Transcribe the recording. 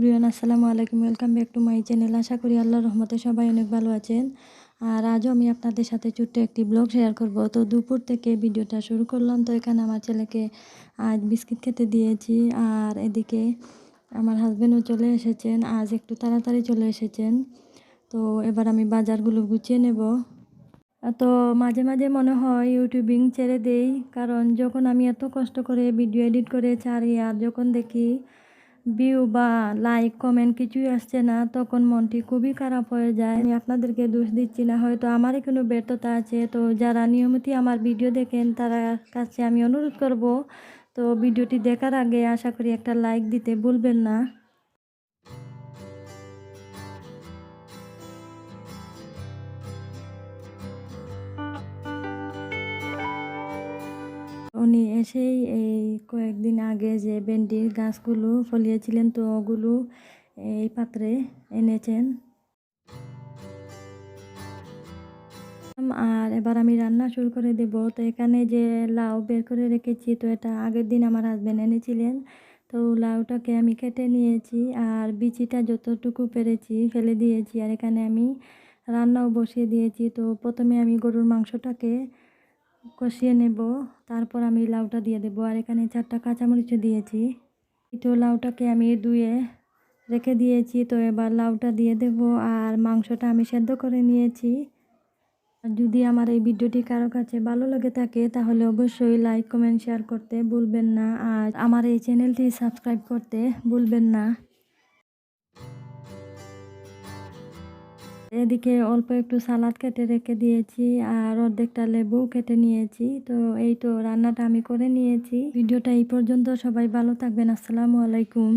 Brian আসসালামু আলাইকুম। Welcome back to my channel আশা করি আল্লাহর রহমতে সবাই অনেক ভালো আছেন। আর আজও আমি আপনাদের সাথে ছোট্ট একটি ব্লগ শেয়ার করব। তো দুপুর থেকে ভিডিওটা শুরু করলাম। তো এখানে আমার ছেলেকে আজ বিস্কিট খেতে দিয়েছি। আর এদিকে আমার হাজব্যান্ডও চলে এসেছেন। আজ একটু তাড়াতাড়ি চলে এসেছেন। তো এবার আমি বাজারগুলো গুছিয়ে নেব। তো মাঝে মাঝে মনে হয় ইউটিউবিং ছেড়ে দেই। কারণ যখন আমি এত কষ্ট করে ভিডিও এডিট করে ছাড়ি আর যখন দেখি ভিউ বা লাইক কমেন্ট কিছুই আসছে না, তখন মনটি খুবই খারাপ হয়ে যায়। আমি আপনাদেরকে দোষ দিচ্ছি না, হয়তো আমারই কোনো ব্যর্থতা আছে। তো যারা নিয়মিত আমার ভিডিও দেখেন, তারা কাছে আমি অনুরোধ করব, তো ভিডিওটি দেখার আগে আশা করি একটা লাইক দিতে ভুলবেন না। এসেই এই কয়েকদিন আগে যে ভেন্ডির গাছগুলো ফলিয়েছিলেন, তো ওগুলো এই পাত্রে এনেছেন। আর এবার আমি রান্না শুরু করে দেব। তো এখানে যে লাউ বের করে রেখেছি, তো এটা আগের দিন আমার হাজব্যান্ড এনেছিলেন। তো লাউটাকে আমি কেটে নিয়েছি আর বিচিটা যতটুকু পেরেছি ফেলে দিয়েছি। আর এখানে আমি রান্নাও বসিয়ে দিয়েছি। তো প্রথমে আমি গরুর মাংসটাকে কষিয়ে নেব, তারপর আমি লাউটা দিয়ে দেবো। আর এখানে চারটা কাঁচামরিচ দিয়েছি। তো লাউটাকে আমি ধুয়ে রেখে দিয়েছি। তো এবার লাউটা দিয়ে দেব আর মাংসটা আমি সেদ্ধ করে নিয়েছি। আর যদি আমার এই ভিডিওটি কারও কাছে ভালো লেগে থাকে, তাহলে অবশ্যই লাইক, কমেন্ট, শেয়ার করতে ভুলবেন না। আর আমার এই চ্যানেলটি সাবস্ক্রাইব করতে ভুলবেন না। এদিকে অল্প একটু সালাদ কেটে রেখে দিয়েছি আর অর্ধেকটা লেবু কেটে নিয়েছি। তো এই তো রান্নাটা আমি করে নিয়েছি। ভিডিওটা এই পর্যন্ত। সবাই ভালো থাকবেন। আসসালামু আলাইকুম।